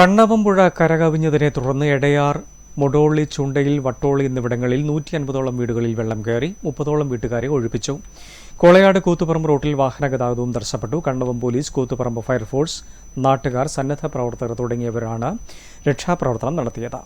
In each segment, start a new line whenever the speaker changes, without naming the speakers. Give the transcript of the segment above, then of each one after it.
കണ്ണവമ്പുഴ കരകവിഞ്ഞതിനെ തുടർന്ന് എടയാർ മൊടോളി ചുണ്ടയിൽ വട്ടോളി എന്നിവിടങ്ങളിൽ നൂറ്റി അൻപതോളം വീടുകളിൽ വെള്ളം കയറി മുപ്പതോളം വീട്ടുകാരെ ഒഴിപ്പിച്ചു. കോളയാട് കൂത്തുപറമ്പ് റോട്ടിൽ വാഹന ഗതാഗതവും തടസ്സപ്പെട്ടു. കണ്ണവം പോലീസ് കൂത്തുപറമ്പ് ഫയർഫോഴ്സ് നാട്ടുകാർ സന്നദ്ധ പ്രവർത്തകർ തുടങ്ങിയവരാണ് രക്ഷാപ്രവർത്തനം നടത്തിയത്.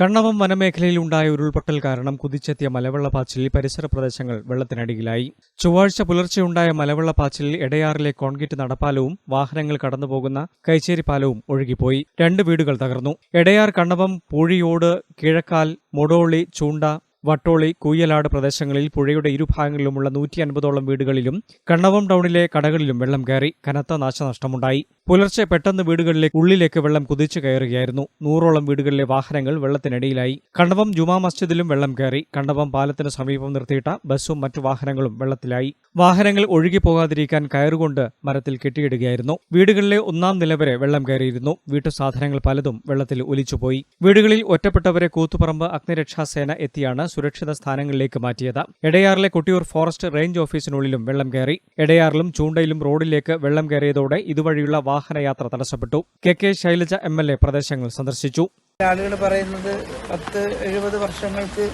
കണ്ണവം വനമേഖലയിൽ ഉണ്ടായ ഉരുൾപൊട്ടൽ കാരണം കുതിച്ചെത്തിയ മലവെള്ളപ്പാച്ചിലിൽ പരിസര പ്രദേശങ്ങൾ വെള്ളത്തിനടിയിലായി. ചൊവ്വാഴ്ച പുലർച്ചെയുണ്ടായ മലവെള്ളപ്പാച്ചിലിൽ എടയാറിലെ കോൺക്രീറ്റ് നടപ്പാലവും വാഹനങ്ങൾ കടന്നുപോകുന്ന കൈച്ചേരി പാലവും ഒഴുകിപ്പോയി. രണ്ട് വീടുകൾ തകർന്നു. എടയാർ കണ്ണവം പൂഴിയോട് കിഴക്കാൽ മൊടോളി ചൂണ്ട വട്ടോളി കൂയലാട് പ്രദേശങ്ങളിൽ പുഴയുടെ ഇരുഭാഗങ്ങളിലുമുള്ള നൂറ്റി അൻപതോളം വീടുകളിലും കണ്ണവം ടൗണിലെ കടകളിലും വെള്ളം കയറി കനത്ത നാശനഷ്ടമുണ്ടായി. പുലർച്ചെ പെട്ടെന്ന് വീടുകളിലെ ഉള്ളിലേക്ക് വെള്ളം കുതിച്ചു കയറുകയായിരുന്നു. നൂറോളം വീടുകളിലെ വാഹനങ്ങൾ വെള്ളത്തിനടിയിലായി. കണ്ണവം ജുമാ മസ്ജിദിലും വെള്ളം കയറി കണ്ണവം പാലത്തിന് സമീപം നിർത്തിയിട്ട ബസ്സും മറ്റു വാഹനങ്ങളും വെള്ളത്തിലായി. വാഹനങ്ങൾ ഒഴുകിപ്പോകാതിരിക്കാൻ കയറുകൊണ്ട് മരത്തിൽ കെട്ടിയിടുകയായിരുന്നു. വീടുകളിലെ ഒന്നാം നില വരെ വെള്ളം കയറിയിരുന്നു. വീട്ടു സാധനങ്ങൾ പലതും വെള്ളത്തിൽ ഒലിച്ചുപോയി. വീടുകളിൽ ഒറ്റപ്പെട്ടവരെ കൂത്തുപറമ്പ് അഗ്നിരക്ഷാസേന എത്തിയാണ് സുരക്ഷിത സ്ഥാനങ്ങളിലേക്ക് മാറ്റിയത്. എടയാറിലെ കൊട്ടിയൂർ ഫോറസ്റ്റ് റേഞ്ച് ഓഫീസിനുള്ളിലും വെള്ളം കയറി. എടയാറിലും ചൂണ്ടയിലും റോഡിലേക്ക് വെള്ളം കയറിയതോടെ ഇതുവഴിയുള്ള വാഹനയാത്ര തടസ്സപ്പെട്ടു. K K Shailaja M L A പ്രദേശങ്ങൾ സന്ദർശിച്ചു.
ആളുകൾ പറയുന്നത് പത്ത് എഴുപത് വർഷങ്ങൾക്ക്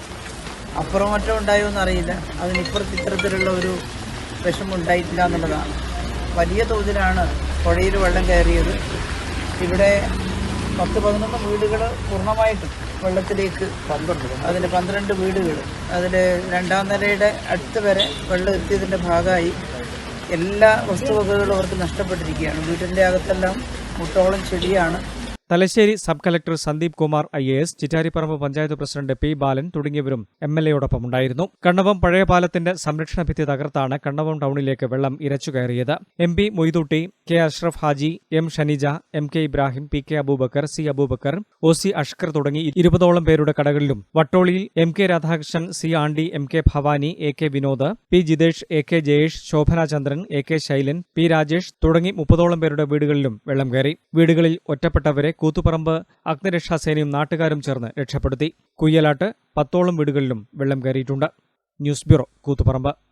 അപ്പുറം മറ്റോ ഉണ്ടായോ എന്നറിയില്ല. അതിനിപ്പുറത്ത് ഇത്തരത്തിലുള്ള ഒരു വിഷമം ഉണ്ടായിട്ടില്ല എന്നുള്ളതാണ്. വലിയ തോതിലാണ് പുഴയിൽ വെള്ളം കയറിയത്. ഇവിടെ പത്ത് പതിനൊന്ന് വീടുകൾ പൂർണമായിട്ടും വെള്ളത്തിലേക്ക് പന്ത്രണ്ട് അതിൽ പന്ത്രണ്ട് വീടുകൾ അതിൽ രണ്ടാം നിലയുടെ അടുത്ത് വരെ വെള്ളം എത്തിയതിന്റെ ഭാഗമായി എല്ലാ വസ്തുവകകളും അവർക്ക് നഷ്ടപ്പെട്ടിരിക്കുകയാണ്. വീട്ടിന്റെ അകത്തെല്ലാം മുട്ടോളം ചെടിയാണ്
Thalassery sub collector Sandeep Kumar I A S Chittariparamba panchayat president P Balan തുടങ്ങിയവരും എം എൽ എയോടൊപ്പം ഉണ്ടായിരുന്നു കണ്ണവം പഴയ പാലത്തിന്റെ സംരക്ഷണ ഭിത്തി തകർത്താണ് കണ്ണവം ടൗണിലേക്ക് വെള്ളം ഇരച്ചു കയറിയത്. M P Moithutty K Ashraf Haji M Shanija M K Ibrahim P K Abubakar C Abubakar O C Ashkar തുടങ്ങി ഇരുപതോളം പേരുടെ കടകളിലും വട്ടോളിയിൽ M K Radhakrishnan C Andi M K Bhavani A K Vinod P Jithesh A K Jayesh Shobhana Chandran A K Shailan P Rajesh തുടങ്ങി മുപ്പതോളം പേരുടെ വീടുകളിലും വെള്ളം കയറി. വീടുകളിൽ ഒറ്റപ്പെട്ടവരെ കൂത്തുപറമ്പ് അഗ്നിരക്ഷാസേനയും നാട്ടുകാരും ചേർന്ന് രക്ഷപ്പെടുത്തി. കുയ്യലാട്ട് പത്തോളം വീടുകളിലും വെള്ളം കയറിയിട്ടുണ്ട്. News bureau Koothuparamba.